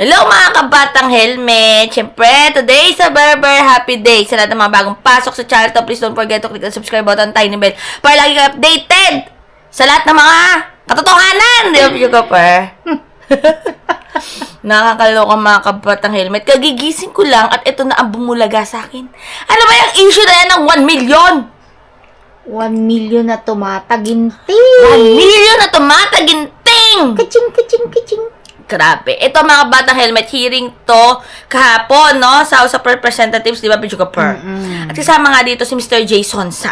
Hello mga kabatang helmet! Siyempre, today is a very very happy day. Sa lahat ng mga bagong pasok sa channel to, please don't forget to click the subscribe button, tiny bell, para lagi ka updated sa lahat ng mga katotohanan! Di ba, Pichuga Per? Nakakaloka mga kabatang helmet. Kagigising ko lang at ito na ang bumulaga sa akin. Ano ba yung issue na yan ng 1 million? 1 million na tumataginti. 1 million na tumataginting! Kaching, kaching, kaching. Grabe. Ito mga batang helmet, hearing to kahapon, no? Sa House of Representatives, di ba, Pichuga Per? Mm-mm. At kasama nga dito si Mr. J. Sonsa.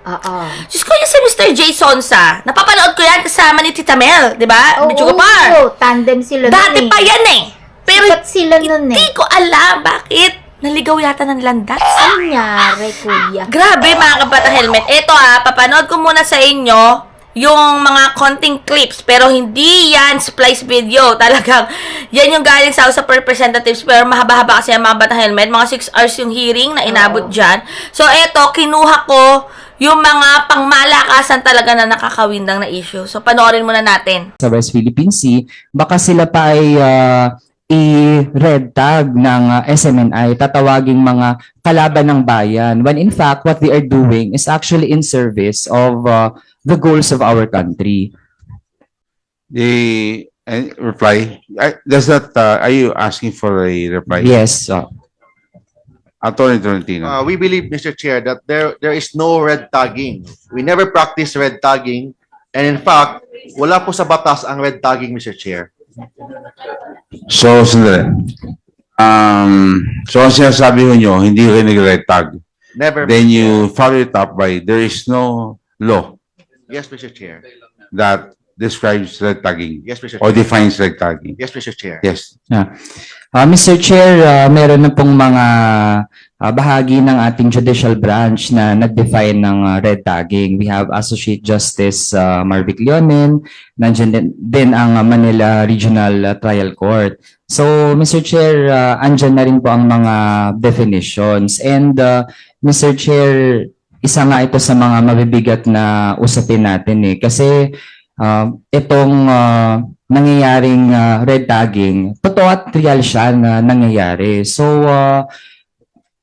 Oo. Diyos ko yung si Mr. J. Sonsa, napapanood ko yan kasama ni Tita Mel, di ba? Oo, Pichuga Per? tandem sila Dati nun eh. pa yan eh. Pero Sikat sila nun hindi eh. ko alam bakit. Naligaw yata ng landas. Nangyari, kuya? Grabe mga kabatang helmet. Ito ah, papanood ko muna sa inyo yung mga konting clips pero hindi yan splice video. Talagang yan yung galing sa House of Representatives pero mahaba-haba kasi ang mga batang helmet. Mga 6 hours yung hearing na inabot Oo. dyan. So eto, kinuha ko yung mga pangmalakasan talaga na nakakawindang na issue. So panoorin muna natin. sa West Philippine Sea, baka sila pa ay ah, i-red tag ng ah, SMNI, tatawaging mga kalaban ng bayan. When in fact, what they are doing is actually in service of ah, the goals of our country. The uh, reply, I- does that, uh, are you asking for a reply? Yes. ah. Attorney Tolentino. Uh, we believe, Mr. Chair, that there there is no red tagging. We never practice red tagging. And in fact, wala po sa batas ang red tagging, Mr. Chair. So, sandali. Um, so ang sinasabi ko nyo, hindi rin nag-red tag. Never. Then you follow it up by, there is no law Yes, Mr. Chair. that describes red tagging Yes, Mr. or Chair. defines red tagging. Yes, Mr. Chair. Yes. Ah, Mr. Chair, ah, meron na pong mga ah, bahagi ng ating judicial branch na nag-define ng ah, red tagging. We have Associate Justice uh, Marvic Leonen, nandiyan din, din ang ah, Manila Regional ah, Trial Court. So, Mr. Chair, ah, andyan na rin po ang mga definitions. And, ah, Mr. Chair, isa nga ito sa mga mabibigat na usapin natin eh. Kasi, ah, itong ah, nangyayaring ah, red tagging, totoo at real siya na nangyayari. So, ah,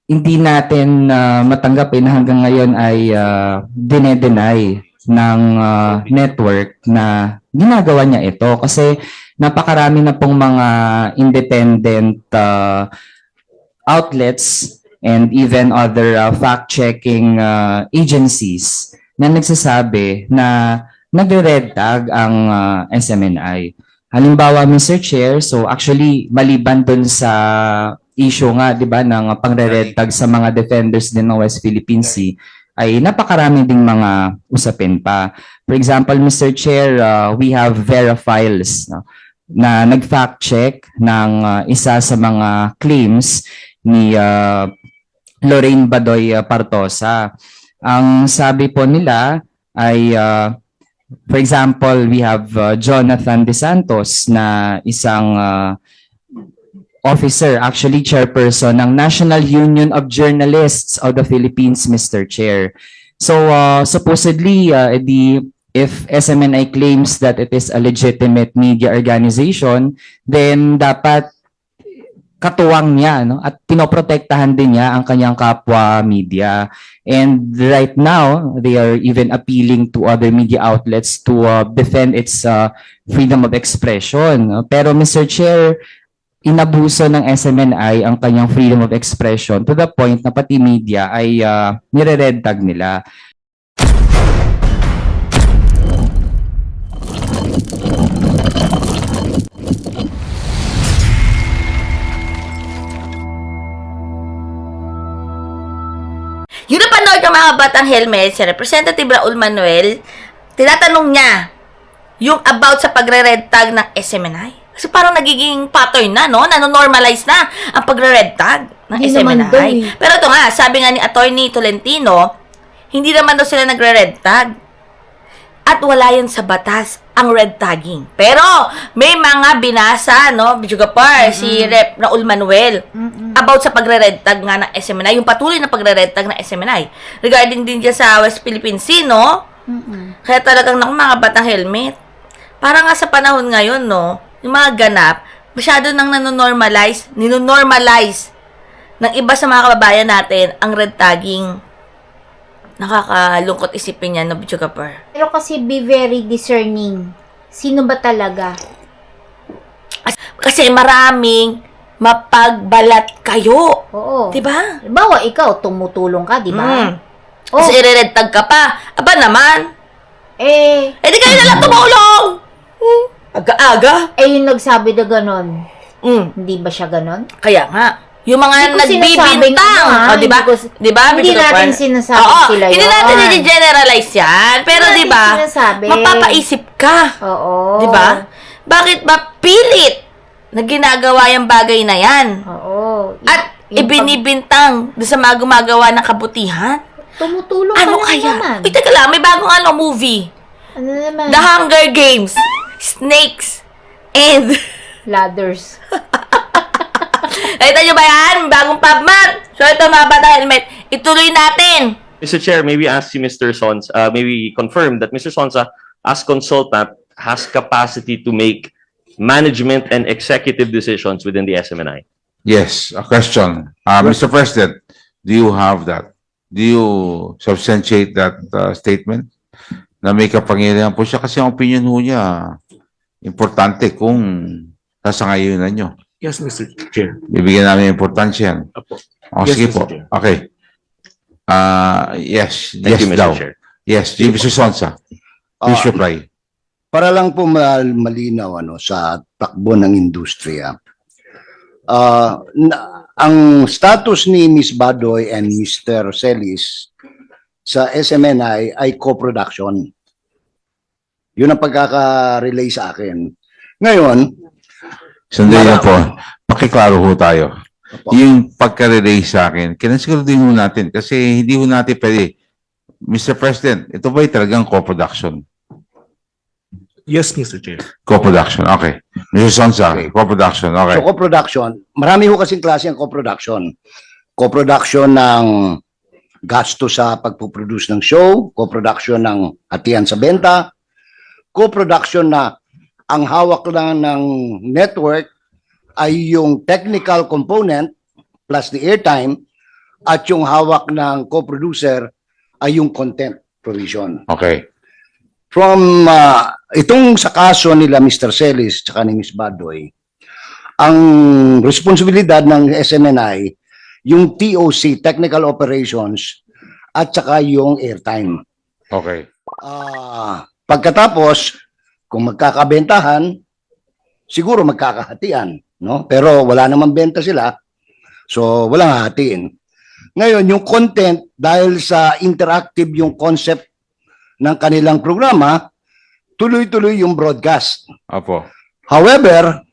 hindi natin ah, matanggapin na hanggang ngayon ay uh, dinedenay ng ah, network na ginagawa niya ito kasi napakarami na pong mga independent ah, outlets and even other ah, fact-checking ah, agencies na nagsasabi na nagre-red tag ang ah, SMNI. Halimbawa, Mr. Chair, so actually, maliban dun sa issue nga, di ba, ng pangre-red tag sa mga defenders din ng West Philippine Sea, ay napakarami ding mga usapin pa. For example, Mr. Chair, uh, we have Verifiles no, na nag-fact check ng uh, isa sa mga claims ni uh, Lorraine Badoy uh, Partosa. Ang sabi po nila ay uh, For example, we have uh, Jonathan De Santos na isang uh, officer, actually chairperson ng National Union of Journalists of the Philippines, Mr. Chair. So uh, supposedly, uh, edi, if SMNI claims that it is a legitimate media organization, then dapat katuwang niya no? At pinoprotektahan din niya ang kanyang kapwa media. And right now they are even appealing to other media outlets to uh, defend its uh, freedom of expression. Pero Mr. Chair inabuso ng SMNI ang kanyang freedom of expression to the point na pati media ay uh, nire-red tag nila Napanood ng mga batang helmet, si Representative Raul Manuel, tinatanong niya yung about sa pagre-red tag ng SMNI. Kasi parang nagiging pattern na, no? Nanonormalize na ang pagre-red tag ng Hindi SMNI. eh. Pero ito nga, sabi nga ni Attorney Tolentino, hindi naman daw sila nagre-red tag. At wala yan sa batas ang red tagging. Pero may mga binasa, no, Bijugapar, si Rep Raul Manuel, about sa pagre-red tag nga ng SMNI, yung patuloy na pagre-red tag ng SMNI. Regarding din dyan sa West Philippine Sea, no? Kaya talagang naku, mga batang helmet. Para nga sa panahon ngayon, no, yung mga ganap, masyado nang nanonormalize, ninonormalize ng iba sa mga kababayan natin ang red tagging. Nakakalungkot isipin yan, no, Bichugapur? Pero kasi be very discerning. Sino ba talaga? Kasi maraming mapagbalat kayo. Oo. Diba? Halimbawa, ikaw, tumutulong ka, di ba? Mm. Oh, Kasi ire-red tag ka pa. Aba naman, eh, eh di kayo na lang tumulong! Hmm. Aga-aga. eh yung nagsabi na ganon. Mm. Hindi ba siya ganon? Kaya nga, yung mga Hindi ko sinasabing nagbibintang. ano, ha? o, di ba? Hindi ko- Di ba? hindi natin Kapar? sinasabing Oo, sila Hindi yun. natin i-generalize yan. Pero Hindi di ba, sinasabi. mapapaisip ka. Oo. Di ba? Bakit ba pilit na ginagawa yung bagay na yan? Oo. Y- At yung ibinibintang doon sa mga gumagawa ng kabutihan? tumutulong Ano ka lang kaya? naman. Uy, teka lang, may bagong ano movie. Ano naman? The Hunger Games. Snakes. And, Ladders. nakita nyo ba yan? Bagong PubMat. So, ito mga bata helmet. Ituloy natin. Mr. Chair, may we ask si Mr. Sons, uh, may we confirm that Mr. Sonsa, as consultant, has capacity to make management and executive decisions within the SMNI? Yes, a question. Uh, Mr. President, do you have that? Do you substantiate that uh, statement? Na may kapangyarihan po siya kasi ang opinion ho niya importante kung sasangayunan nyo. Yes, Mr. Chair. Bibigyan namin importansya yan. Apo. O, Yes, sige Mr. po. Chair. Okay. Ah, yes, Thank yes you, Mr. daw. Chair. Yes, Mr. Sonsa. Please Ah, reply. Para lang po mal- malinaw ano sa takbo ng industriya. Ah, na- ang status ni Miss Badoy and Mr. Celis sa SMNI ay co-production. Yun ang pagkaka-relay sa akin. Ngayon, Sandali lang po. Pakiklaro ho tayo. Opo. Yung pagka-relay sa akin, kinasiguraduhin ho natin kasi hindi ho natin pwede. Mr. President, ito ba talagang co-production? Yes, Mr. Chair. Co-production, okay. Mr. Okay. co-production, okay. so co-production, marami ho kasing klase ang co-production. Co-production ng gasto sa pagpuproduce ng show, co-production ng hatian sa benta, co-production na ang hawak lang ng network ay yung technical component plus the airtime at yung hawak ng co-producer ay yung content provision. Okay. From uh, itong sa kaso nila Mr. Celis at ni Ms. Badoy, ang responsibilidad ng SMNI yung TOC, Technical Operations, at saka yung airtime. Okay. Ah, pagkatapos, kung magkakabentahan, siguro magkakahatian, no? Pero wala namang benta sila, so walang hatiin. Ngayon, yung content, dahil sa interactive yung concept ng kanilang programa, tuloy-tuloy yung broadcast. Apo. However,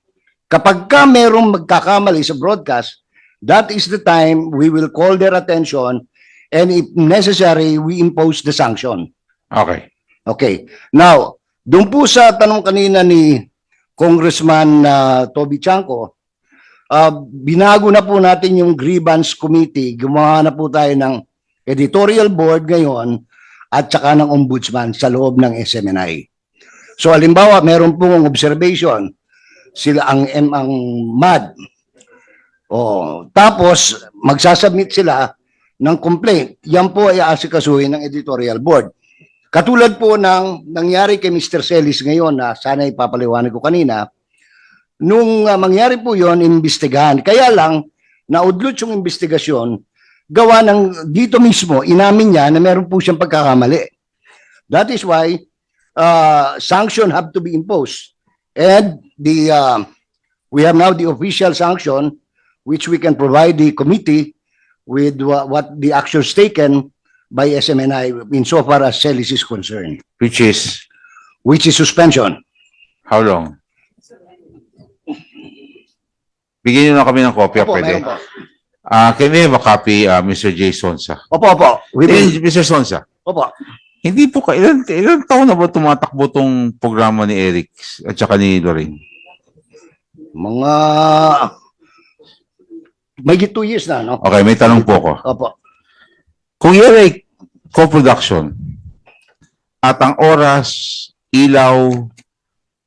kapag ka merong magkakamali sa broadcast, that is the time we will call their attention and if necessary, we impose the sanction. Okay. Okay. Now, doon po sa tanong kanina ni Congressman uh, Toby Chanko, uh, binago na po natin yung grievance committee. Gumawa na po tayo ng editorial board ngayon at saka ng ombudsman sa loob ng SMNI. So, halimbawa, meron pong observation sila ang M ang MAD. Oh, tapos magsasubmit sila ng complaint. Yan po ay aasikasuhin ng editorial board. Katulad po ng nangyari kay Mr. Celis ngayon na sana ipapaliwanag ko kanina, nung uh, mangyari po yon imbestigahan. Kaya lang, naudlot yung investigasyon, gawa ng dito mismo, inamin niya na meron po siyang pagkakamali. That is why uh, sanction have to be imposed. And the uh, we have now the official sanction which we can provide the committee with wha- what the actions taken by SMNI insofar as Celis is concerned, Which is, which is suspension. how long? Bigyan nyo na kami ng kopya, Opo, pwede. meron po. Ah, can we have a copy, uh, Mr. J. Sonsa? Opo, opo. We will- Eh, Mr. Sonsa, Opo. Hindi po ka, ilan, ilan taon na ba tumatakbo tong programa ni Eric at saka ni Lorraine? Mga may two years na, no? Okay, may tanong po ako. Opo. Kung yan ay co-production at ang oras, ilaw,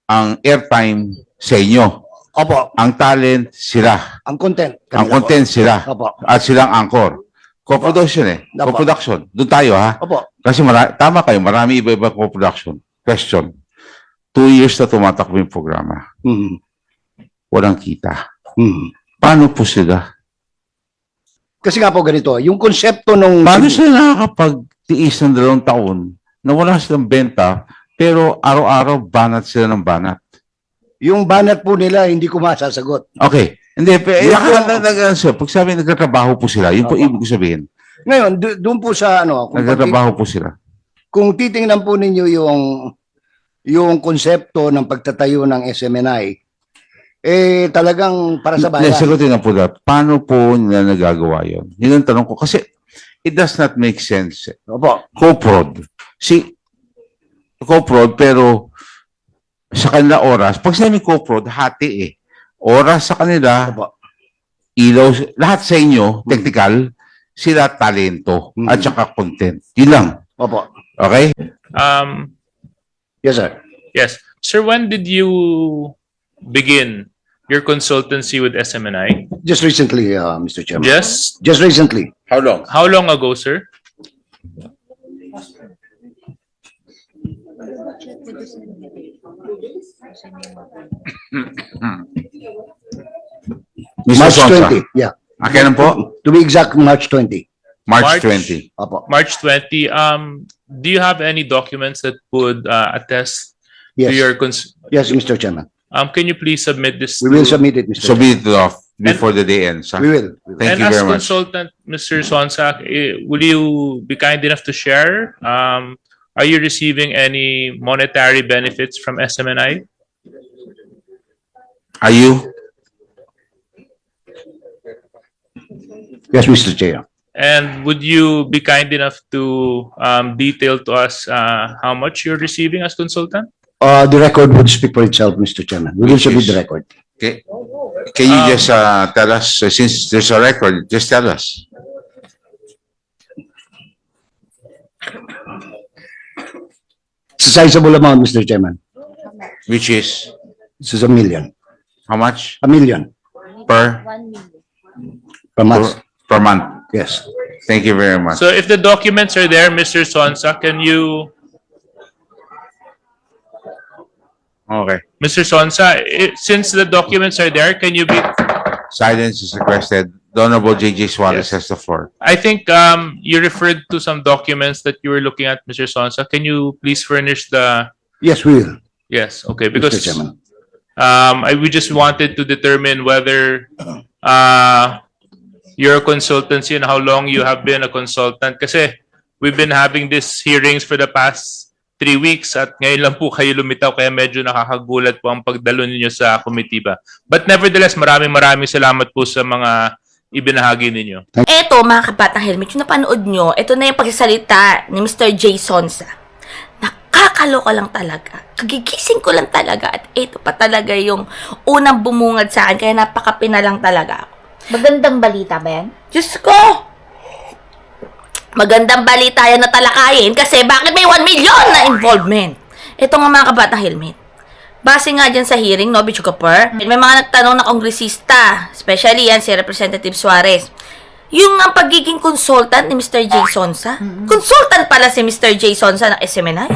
ang airtime sa inyo, Opo, Ang talent, sila. ang content. Ang kanila po. content, sila. Opo, At silang anchor. Co-production eh. Opo. Co-production. Doon tayo ha. opo. Kasi mara- tama kayo, marami iba-iba co-production. Question. Two years na tumatakbo yung programa. Hmm. Walang kita. Hmm. Paano po sila? Kasi nga po ganito, yung konsepto nung Paano sila nakakapagtiis ng dalawang taon na wala silang benta pero araw-araw banat sila ng banat? yung banat po nila hindi ko masasagot. Okay. Hindi, pero Yun eh, po. nag, nag, sir, pag sabi nagtatrabaho po sila, yun po Opo. ibig ko sabihin. Ngayon, do- doon po sa ano, kung, Nagtatrabaho po sila. kung titingnan po ninyo yung yung konsepto ng pagtatayo ng SMNI, eh talagang para sa bayan. sagutin na po that. Paano po nila nagagawa yun? Yun ang tanong ko. Kasi it does not make sense. Opo. Co-prod. Si co-prod pero sa kanila oras, pag sinabi co-prod, hati eh. Oras sa kanila, ilaw, lahat sa inyo, technical, sila talento Mhm. at saka content. Yun lang. Opo. Okay? Um, Yes, sir. yes. Sir, when did you begin your consultancy with SMNI? Just recently, uh, Mr. Chairman. Just Just recently. How long? how long ago, sir? Mr. March Sonsa. 20. Yeah. Ah, kailan po? To be exact, March 20. March, March. 20. Opo. March 20. Um, do you have any documents that would uh, attest to Yes. your cons- Yes, Mr. Chairman. um, can you please submit this We will to- submit it, Mr. So Chairman. be it off before the day ends. We will. We will. Thank and you as very much. consultant, Mr. Sonsak, eh, will you be kind enough to share? Um, are you receiving any monetary benefits from SMNI? Are you? Yes, Mr. Chair. And would you be kind enough to um, detail to us uh, how much you're receiving as consultant? Uh, the record would speak for itself, Mr. Chairman. We will Which submit is- the record. Okay. Can you Um, just uh, tell us, uh, since there's a record, just tell us. It's a sizable amount, Mr. Chairman. Which is This is a million. how much A million per, per month. per, per month? Yes. Thank you very much. So if the documents are there, Mr. Sonsa, can you, Okay. Mr. Sonsa, i- since the documents are there, can you be, Silence is requested. The Honorable JJ Suarez Yes. has the floor. I think um, you referred to some documents that you were looking at, Mr. Sonsa. Can you please furnish the, Yes, we will, yes, okay, Mr. because Chairman. Um, I, we just wanted to determine whether, uh, your consultancy and how long you have been a consultant. Kasi we've been having these hearings for the past three weeks at ngayon lang po kayo lumitaw kaya medyo nakakagulat po ang pagdalo ninyo sa komitiba. But nevertheless, maraming maraming salamat po sa mga ibinahagi ninyo. Eto, mga kabatang helmet, yung napanood nyo, ito na yung pagsasalita ni Mr. J. Sonsa. Nakakaloka lang talaga. Kagigising ko lang talaga. At ito pa talaga yung unang bumungad sa akin. Kaya napakapina lang talaga ako. Magandang balita ba yan? Diyos ko! Magandang balita yan na talakayin kasi bakit may 1 million na involvement? Ito nga mga kabatang helmet. Base nga dyan sa hearing, no, Bicho Kapur, may mga nagtanong na kongresista, especially yan si Representative Suarez. Yung ang pagiging consultant ni Mr. J. Sonsa. Consultant pala si Mr. J. Sonsa ng SMNI.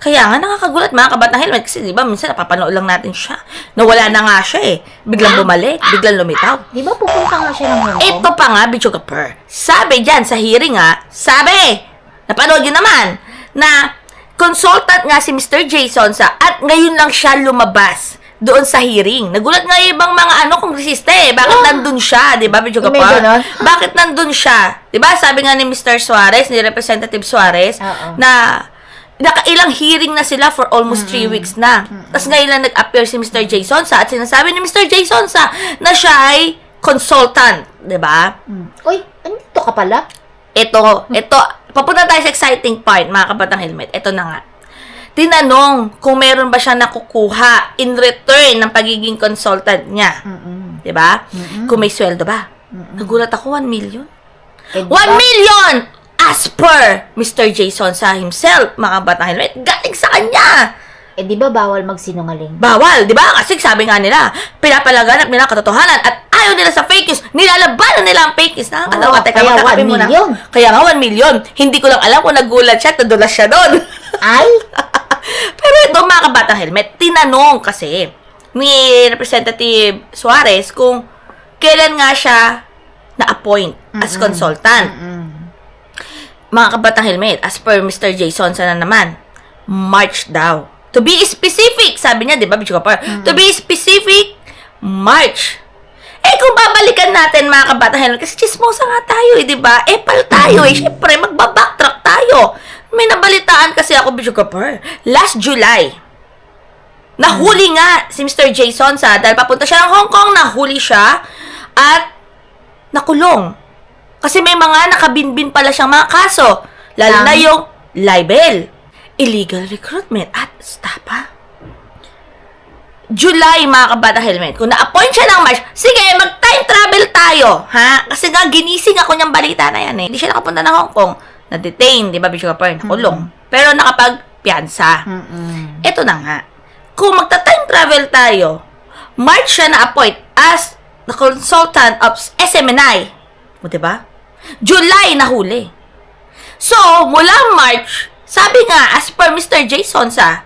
Kaya nga nakakagulat mga kabatang helmet kasi di ba minsan napapanood lang natin siya. Nawala na nga siya eh. Biglang bumalik, biglang lumitaw. Di ba pupunta nga siya ng Hong Kong? Ito pa nga, Bicho Kapur. Sabi dyan sa hearing nga, sabi, napanood yun naman, na consultant nga si Mr. Jason sa at ngayon lang siya lumabas doon sa hearing. Nagulat nga yung ibang mga ano kongresista eh. Bakit nandun siya? Di ba, May Kapur? ganon? Bakit nandun siya? Di ba, sabi nga ni Mr. Suarez, ni Representative Suarez, Oo. na nakailang hearing na sila for almost three weeks na. Tapos ngayon lang nag-appear si Mr. Jason sa at sinasabi ni Mr. Jason sa na siya ay consultant, 'di ba? Uy, andito ka pala? Ito, ito, papunta tayo sa exciting part, mga kabatang helmet. Ito na nga. Tinanong kung meron ba siya nakukuha in return ng pagiging consultant niya. Mm-mm. 'Di ba? Kung may sweldo ba? Nagulat ako, 1 million. Eh, di 1 ba? million! As per Mr. Jason sa himself, mga batang helmet, galing sa kanya. Eh, di ba bawal magsinungaling? Bawal, di ba? Kasi sabi nga nila, pinapalaganap nila ang katotohanan at ayaw nila sa fake news. Nilalabanan nila ang fake news. Nakakaloka. Oo, Teka, kaya magkakape 1 muna. million. Kaya nga 1 million. Hindi ko lang alam kung nagulat siya, at nadulas siya doon. Ay, Pero ito, mga kabatang helmet, tinanong kasi ni Representative Suarez kung kailan nga siya na-appoint as consultant. Mga kabatang helmet, as per Mr. Jason, sana naman, March daw. To be specific, sabi niya, di ba, Bicho Kapar? To be specific, March. Eh, kung babalikan natin, mga kabatang helmet, kasi chismosa nga tayo, eh, di ba? Epal tayo, eh. Siyempre, magbabacktrack tayo. May nabalitaan kasi ako, Bicho Kapar. Last July, nahuli nga si Mr. Jason sa dahil papunta siya ng Hong Kong, nahuli siya at nakulong. Kasi may mga nakabinbin pala siyang mga kaso. Lalo Ng- na yung libel, illegal recruitment, at stapa. July, mga kabata helmet. Kung na-appoint siya ng March, sige, mag-time travel tayo, ha? Kasi nga, ginising ako niyang balita na yan, eh. Hindi siya nakapunta ng Hong Kong. Na-detain, di ba, Bishop Kapar? Nakulong. Pero nakapag-piansa. Ito na nga. Kung magta-time travel tayo, March siya na-appoint as the consultant of SMNI. O, diba? July nahuli. So, mula March, sabi nga, as per Mr. Jason sa,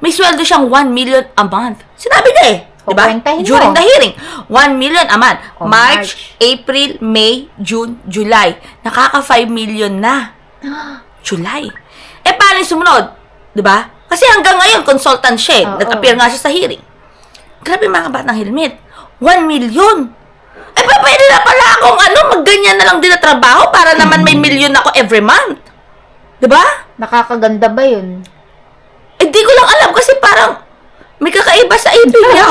may sweldo siyang 1 million a month. Sinabi niya eh. Diba? Kukwentahin mo. During the hearing. 1 million a month. O, March, March. April, May, June, July. Nakaka 5 million na. July. Eh, paano sumunod? Di ba? Kasi hanggang ngayon, consultant siya eh. Nag-appear nga siya sa hearing. Grabe mga batang helmet. 1 million. Eh, pa, pwede na pala akong ano, magganyan na lang din na trabaho para naman may million ako every month. Di ba? nakakaganda ba yun? Eh, di ko lang alam kasi parang may kakaiba sa ibig niya.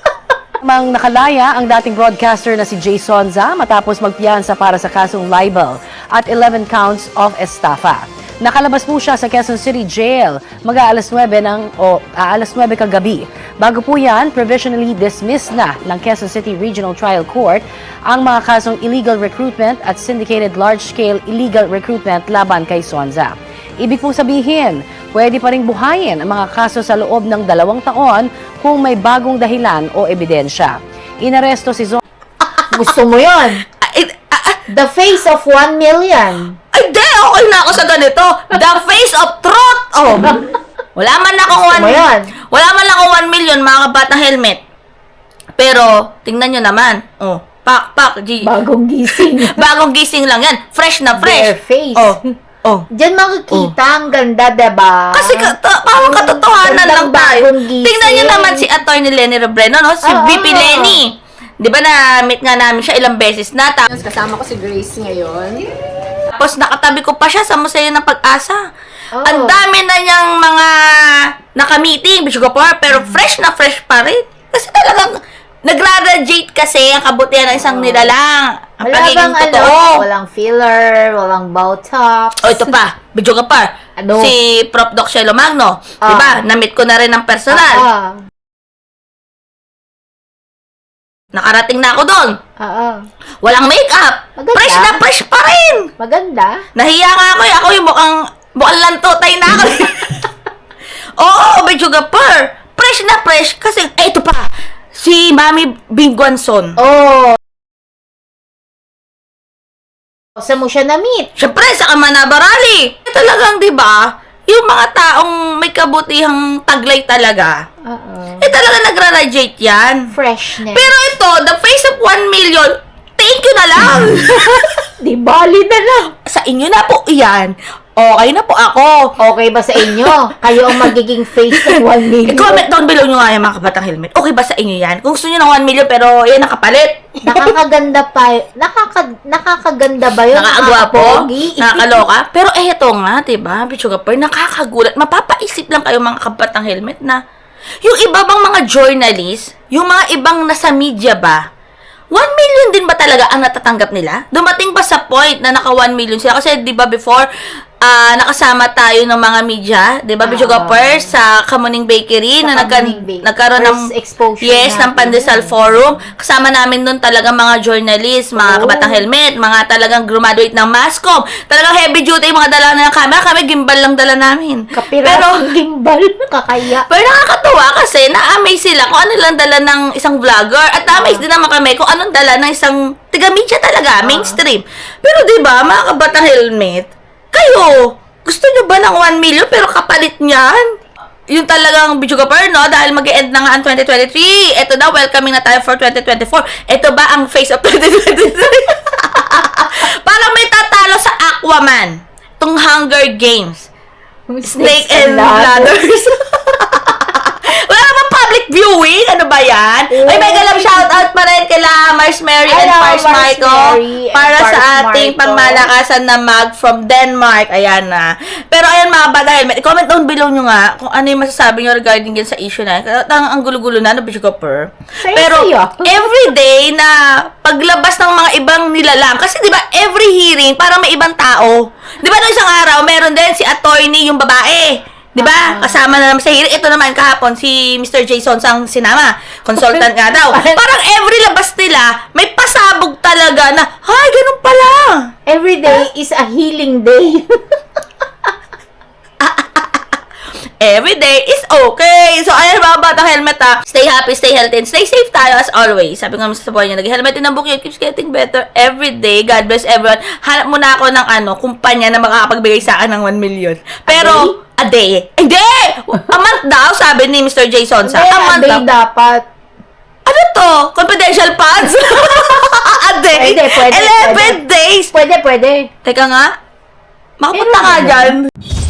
Mang nakalaya ang dating broadcaster na si Jay Sonza matapos magpiyansa para sa kasong libel at 11 counts of estafa. Nakalabas po siya sa Quezon City Jail mag-aalas 9 ng o aalas 9 kagabi. Bago po yan, provisionally dismissed na ng Quezon City Regional Trial Court ang mga kasong illegal recruitment at syndicated large-scale illegal recruitment laban kay Sonza. Ibig pong sabihin, pwede pa rin buhayin ang mga kaso sa loob ng dalawang taon kung may bagong dahilan o ebidensya. Inaresto si Zon Gusto mo yun? Ah, ah, The face of 1 million. Okay na ako sa ganito. The face of truth. Oh. Wala man 1 mo yun? Wala man akong 1 million mga kabatang helmet. Pero, tingnan nyo naman. Oh, pak, pak, G. Bagong gising. Bagong gising lang yan. Fresh na fresh. Bare face. Oh, oh. Diyan makikita ang ganda, diba? Kasi ka, to, parang katotohanan lang Gandang tayo. bagong gising. Tingnan nyo naman si Attorney Lenny Robredo, no? Si Oo. VP Lenny. Di ba na-meet nga namin siya ilang beses na. Tapos Kasama ko si Grace ngayon. Tapos nakatabi ko pa siya sa Museo ng Pag-asa. Oh. Ang dami na niyang mga naka-meeting, Bishopar, pero fresh na fresh pa rin. Kasi talagang nagra-radiate kasi ang kabutihan ng isang nilalang. Ang Wala pagiging bang ano, totoo. walang filler, walang botox. O ito pa, Bishopar, Ano? si Prof. Doc Shelo Magno. Ah. Di ba? Na-meet ko na rin ng personal. Ah, Nakarating na ako doon. ah. Walang makeup. Maganda. Fresh na fresh pa rin. Maganda. Nahiya nga ako eh. Ako yung mukhang, mukhang lantotay na ako. Oo, medyo gapar. Fresh na fresh. Kasi, eh, ito pa. Si Mami Bingwanson. Oh. Saan mo siya na-meet? Siyempre, sa Kamanabarali. Eh, talagang, di ba, yung mga taong may kabutihang taglay talaga, Oo. eh talaga nagra-radiate yan. Freshness. Pero ito, the face of 1 million, thank you na lang. Di bali na lang. sa inyo na po yan. Okay na po ako. Okay ba sa inyo? Kayo ang magiging face ng 1 million. I-comment down below nyo nga yung mga kabatang helmet. Okay ba sa inyo yan? Kung gusto nyo ng 1 million pero yan nakapalit. Nakakaganda pa. Nakaka, nakakaganda ba yun? Nakakagwapo. Nakakapogi? Nakakaloka. Pero eto nga, diba? Bichuga pa, nakakagulat. Mapapaisip lang kayo mga kabatang helmet na yung iba bang mga journalist, yung mga ibang nasa media ba, 1 million din ba talaga ang natatanggap nila? Dumating ba sa point na naka 1 million sila? Kasi di ba before, ah, nakasama tayo ng mga media, 'di ba? Bicho Ah. Gapper sa Kamuning Bakery Sa na nagka- Bakery. nagkaroon ng First exposure Yes, ng natin. Pandesal Forum. Kasama namin doon talaga mga journalist, mga Oh. kabatang helmet, mga talagang graduate ng Mascom. Talagang heavy duty mga dala na ng camera. Kami gimbal lang dala namin. Kapirasong gimbal. Kakaya. Pero nakakatuwa kasi na-amaze sila kung ano lang dala ng isang vlogger at na-amaze din naman kami kung anong dala ng isang tiga-media talaga, mainstream. Pero 'di ba, mga kabatang helmet, kayo, gusto nyo ba ng 1 million pero kapalit niyan? Yung talagang Bichugapur, no? Dahil mag-end na nga ang 2023. Ito na, welcoming na tayo for 2024. Ito ba ang face of 2023? Parang may tatalo sa Aquaman. Itong Hunger Games. Snake and ladders. Bang viewing? Ano ba yan? Ay, mega love shoutout pa rin kila Mars Mary and Hello, Mars Michael Mary and para sa ating Michael. pangmalakasan na mag from Denmark. Ayan na. Pero ayan mga bata helmet, comment down below nyo nga kung ano yung masasabi nyo regarding yan sa issue na. yan. Ang, ang gulo-gulo na, no, Bishopper. Sa'yo, Pero sa'yo. everyday na paglabas ng mga ibang nilalang, kasi di ba every hearing, parang may ibang tao. Di ba no isang araw, meron din si attorney yung babae. Di ba? Kasama na naman sa hearing. Ito naman kahapon, si Mr. Jason sang sinama. Consultant nga daw. Parang every labas nila, may pasabog talaga na, hay, ganun pala. Every day is a healing day. Every day is okay. So, ayan mga batang helmet ha. Stay happy, stay healthy, and stay safe tayo as always. Sabi nga sa buhay niya, nag-helmet din ang bukid. Keeps getting better every day. God bless everyone. Hanap muna ako ng ano, kumpanya na makakapagbigay sa akin ng 1 million. Pero, a day. Hindi! A month daw, sabi ni Mr. Jason. Sa a month day daw. dapat. Ano to? Confidential funds? a day? Pwede, pwede, 11 pwede. days? Pwede, pwede. Teka nga. Makapunta ka Kailangan. dyan.